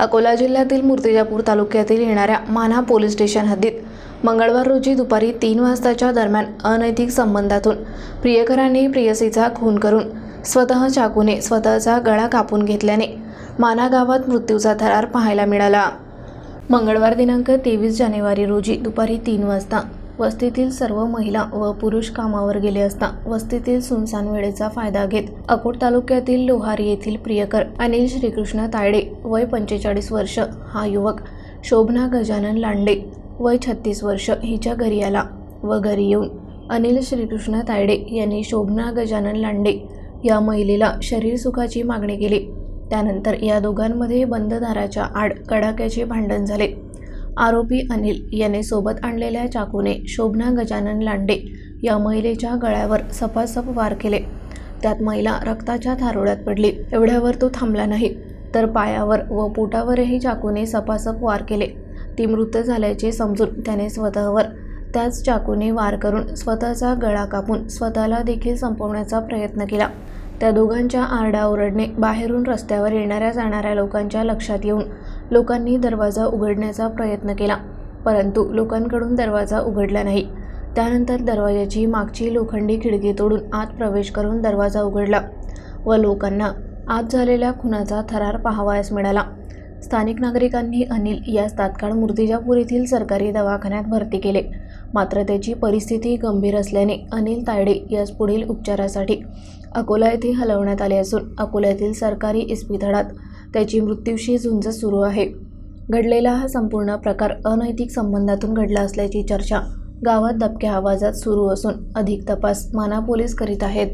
अकोला जिल्ह्यातील मूर्तिजापूर तालुक्यातील येणाऱ्या माना पोलीस स्टेशन हद्दीत मंगळवार रोजी दुपारी तीन वाजताच्या दरम्यान अनैतिक संबंधातून प्रियकरांनी प्रियसीचा खून करून स्वतः चाकूने स्वतःचा गळा कापून घेतल्याने माना गावात मृत्यूचा थरार पाहायला मिळाला. मंगळवार दिनांक तेवीस जानेवारी रोजी दुपारी तीन वाजता वस्तीतील सर्व महिला व पुरुष कामावर गेले असता वस्तीतील सुनसान वेळेचा फायदा घेत अकोट तालुक्यातील लोहारी येथील प्रियकर अनिल श्रीकृष्ण तायडे वय पंचेचाळीस वर्ष. हा युवक शोभना गजानन लांडे वय छत्तीस वर्ष. हिच्या घरी आला व घरी येऊन अनिल श्रीकृष्ण तायडे यांनी शोभना गजानन लांडे या महिलेला शरीर सुखाची मागणी केली. त्यानंतर या दोघांमध्ये बंद दाराच्या आड कडाक्याचे भांडण झाले. आरोपी अनिल याने सोबत आणलेल्या चाकूने शोभना गजानन लांडे या महिलेच्या गळ्यावर सपासप वार केले. त्यात महिला रक्ताच्या थारोळ्यात पडली. एवढ्यावर तो थांबला नाही तर पायावर व पोटावरही चाकूने सपासप वार केले. ती मृत झाल्याचे समजून त्याने स्वतःवर त्याच चाकूने वार करून स्वतःचा गळा कापून स्वतःला देखील संपवण्याचा प्रयत्न केला. त्या दोघांच्या आरडाओरडणे बाहेरून रस्त्यावर येणाऱ्या जाणाऱ्या लोकांच्या लक्षात येऊन लोकांनी दरवाजा उघडण्याचा प्रयत्न केला परंतु लोकांकडून दरवाजा उघडला नाही. त्यानंतर दरवाजाची मागची लोखंडी खिडकी तोडून आत प्रवेश करून दरवाजा उघडला व लोकांना आत झालेल्या खुनाचा थरार पाहावयास मिळाला. स्थानिक नागरिकांनी अनिल यास तात्काळ मूर्तिजापूर येथील सरकारी दवाखान्यात भरती केले. मात्र त्याची परिस्थिती गंभीर असल्याने अनिल तायडे यास पुढील उपचारासाठी अकोला येथे हलवण्यात आले असून अकोला येथील सरकारी इस्पितळात त्याची मृत्यूशी झुंज सुरू आहे. घडलेला हा संपूर्ण प्रकार अनैतिक संबंधातून घडला असल्याची चर्चा गावात दबक्या आवाजात सुरू असून अधिक तपास माना पोलीस करीत आहेत.